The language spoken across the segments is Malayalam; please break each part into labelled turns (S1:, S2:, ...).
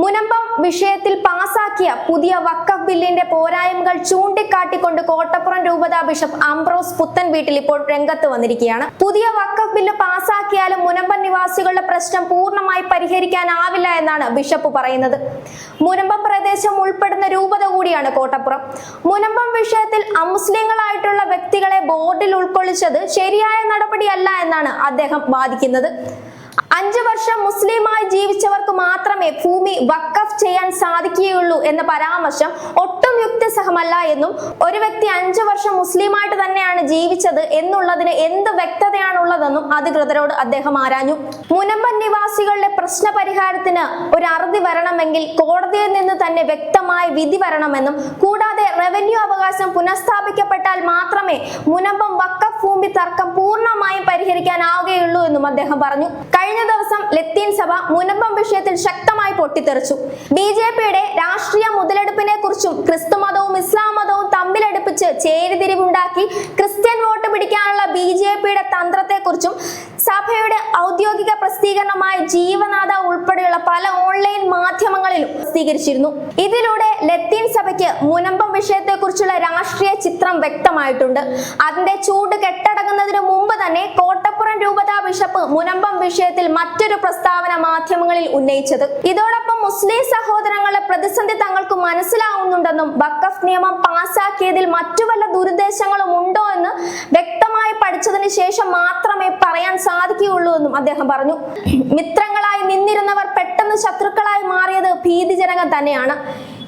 S1: മുനമ്പം വിഷയത്തിൽ പാസാക്കിയ പുതിയ വക്കഫ് ബില്ലിന്റെ പോരായ്മകൾ ചൂണ്ടിക്കാട്ടിക്കൊണ്ട് കോട്ടപ്പുറം രൂപതാ ബിഷപ്പ് അംബ്രോസ് പുത്തൻ വീട്ടിൽ ഇപ്പോൾ രംഗത്ത് വന്നിരിക്കുകയാണ്. പുതിയ വക്കഫ് ബില്ല് പാസാക്കിയാലും മുനമ്പം നിവാസികളുടെ പ്രശ്നം പൂർണമായി പരിഹരിക്കാനാവില്ല എന്നാണ് ബിഷപ്പ് പറയുന്നത്. മുനമ്പം പ്രദേശം ഉൾപ്പെടുന്ന രൂപത കൂടിയാണ് കോട്ടപ്പുറം. മുനമ്പം വിഷയത്തിൽ അമുസ്ലിങ്ങളായിട്ടുള്ള വ്യക്തികളെ ബോർഡിൽ ഉൾക്കൊള്ളിച്ചത് ശരിയായ നടപടിയല്ല എന്നാണ് അദ്ദേഹം വാദിക്കുന്നത്. അഞ്ചു വർഷം മുസ്ലിമായി ജീവിച്ചവർക്ക് മാത്രമേ ഭൂമി വക്കഫ് ചെയ്യാൻ സാധിക്കുകയുള്ളൂ എന്ന പരാമർശം ഒട്ടും യുക്തിസഹമല്ല എന്നും ഒരു വ്യക്തി അഞ്ചു വർഷം മുസ്ലിമായിട്ട് തന്നെയാണ് ജീവിച്ചത് എന്നുള്ളതിന് എന്ത് വ്യക്തതയാണുള്ളതെന്നും അധികൃതരോട് അദ്ദേഹം ആരാഞ്ഞു. മുനമ്പൻ നിവാസികളുടെ പ്രശ്ന പരിഹാരത്തിന് ഒരു അറുതി വരണമെങ്കിൽ കോടതിയിൽ നിന്ന് തന്നെ വ്യക്തമായ വിധി വരണമെന്നും കൂടാതെ റവന്യൂ അവകാശം പുനഃസ്ഥാപിക്കപ്പെട്ടാൽ മാത്രമേ മുനമ്പം വക്കഫ് ഭൂമി തർക്കം പൂർണമായും പരിഹരിക്കാനാവുകയുള്ളൂ എന്നും അദ്ദേഹം പറഞ്ഞു. കഴിഞ്ഞ ദിവസം ലത്തീൻ സഭ മുനമ്പം വിഷയത്തിൽ ശക്തമായി പൊട്ടിത്തെറിച്ചു. ബി ജെ പിയുടെ രാഷ്ട്രീയ മുതലെടുപ്പിനെ കുറിച്ചും ക്രിസ്തു മതവും ഇസ്ലാം മതവും തമ്മിലടുപ്പിച്ച് ചേരിതിരിവുണ്ടാക്കി ക്രിസ്ത്യൻ വോട്ട് പിടിക്കാനുള്ള ബി ജെ പിയുടെ തന്ത്രത്തെക്കുറിച്ചും സഭയുടെ ഔദ്യോഗിക പ്രസിദ്ധീകരണമായ ജീവനാഥ ഉൾപ്പെടെയുള്ള പല ഓൺലൈൻ മാധ്യമങ്ങളിലും പ്രസിദ്ധീകരിച്ചിരുന്നു. ഇതിലൂടെ ലത്തീൻ സഭയ്ക്ക് മുനമ്പം വിഷയത്തെക്കുറിച്ചുള്ള രാഷ്ട്രീയ ചിത്രം വ്യക്തമായിട്ടുണ്ട്. അതിന്റെ ചൂട് കെട്ടടങ്ങുന്നതിന് മുമ്പ് തന്നെ കോട്ടപ്പുറം ബിഷപ്പ് മുനമ്പം വിഷയത്തിൽ മറ്റൊരു പ്രസ്താവന മാധ്യമങ്ങളിൽ ഉന്നയിച്ചത്. ഇതോടൊപ്പം മുസ്ലിം സഹോദരങ്ങളുടെ പ്രതിസന്ധി തങ്ങൾക്ക് മനസ്സിലാവുന്നുണ്ടെന്നും വക്കഫ് നിയമം പാസാക്കിയതിൽ മറ്റു വല്ല ദുരുദ്ദേശങ്ങളും ഉണ്ടോ എന്ന് വ്യക്തമായി പഠിച്ചതിന് ശേഷം മാത്രമേ പറയാൻ സാധിക്കുകയുള്ളൂ എന്നും അദ്ദേഹം പറഞ്ഞു. മിത്രങ്ങളായി നിന്നിരുന്നവർ ശത്രുക്കളായി മാറിയത് ഭീതിജനകം തന്നെയാണ്.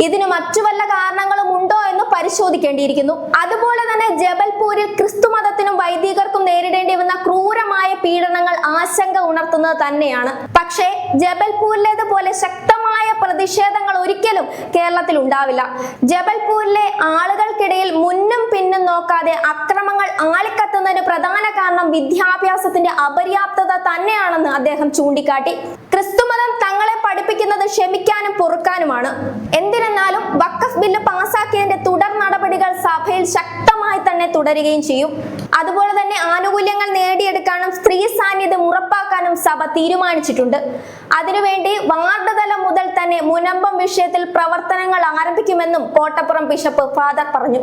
S1: ഇതിന് മറ്റു വല്ല കാരണങ്ങളും ഉണ്ടോ എന്ന് പരിശോധിക്കേണ്ടിയിരിക്കുന്നു. അതുപോലെ തന്നെ ജബൽപൂരിൽ ക്രിസ്തു മതത്തിനും വൈദികർക്കും നേരിടേണ്ടി വന്ന ക്രൂരമായ പീഡനങ്ങൾ ആശങ്ക ഉണർത്തുന്നത് തന്നെയാണ്. പക്ഷേ ജബൽപൂരിലേതുപോലെ ശക്തമായ പ്രതിഷേധങ്ങൾ ഒരിക്കലും കേരളത്തിൽ ഉണ്ടാവില്ല. ജബൽപൂരിലെ ആളുകൾക്കിടയിൽ മുന്നും പിന്നും നോക്കാതെ അക്രമങ്ങൾ ആളിക്കത്തുന്നതിന് പ്രധാന കാരണം വിദ്യാഭ്യാസത്തിന്റെ അപര്യാപ്തത തന്നെയാണെന്ന് അദ്ദേഹം ചൂണ്ടിക്കാട്ടി. പഠിപ്പിക്കുന്നത് ക്ഷമിക്കാനും പൊറുക്കാനുമാണ്. എന്തിനെന്നാലും വക്കഫ് ബില്ല് പാസാക്കിയതിന്റെ തുടർ നടപടികൾ സഭയിൽ ശക്തമായി തന്നെ തുടരുകയും ചെയ്യും. അതുപോലെ തന്നെ ആനുകൂല്യങ്ങൾ നേടിയെടുക്കാനും സ്ത്രീ സാന്നിധ്യം ഉറപ്പാക്കാനും സഭ തീരുമാനിച്ചിട്ടുണ്ട്. അതിനുവേണ്ടി വാർഡ് തലം മുതൽ തന്നെ മുനമ്പം വിഷയത്തിൽ പ്രവർത്തനങ്ങൾ ആരംഭിക്കുമെന്നും കോട്ടപ്പുറം ബിഷപ്പ് ഫാദർ പറഞ്ഞു.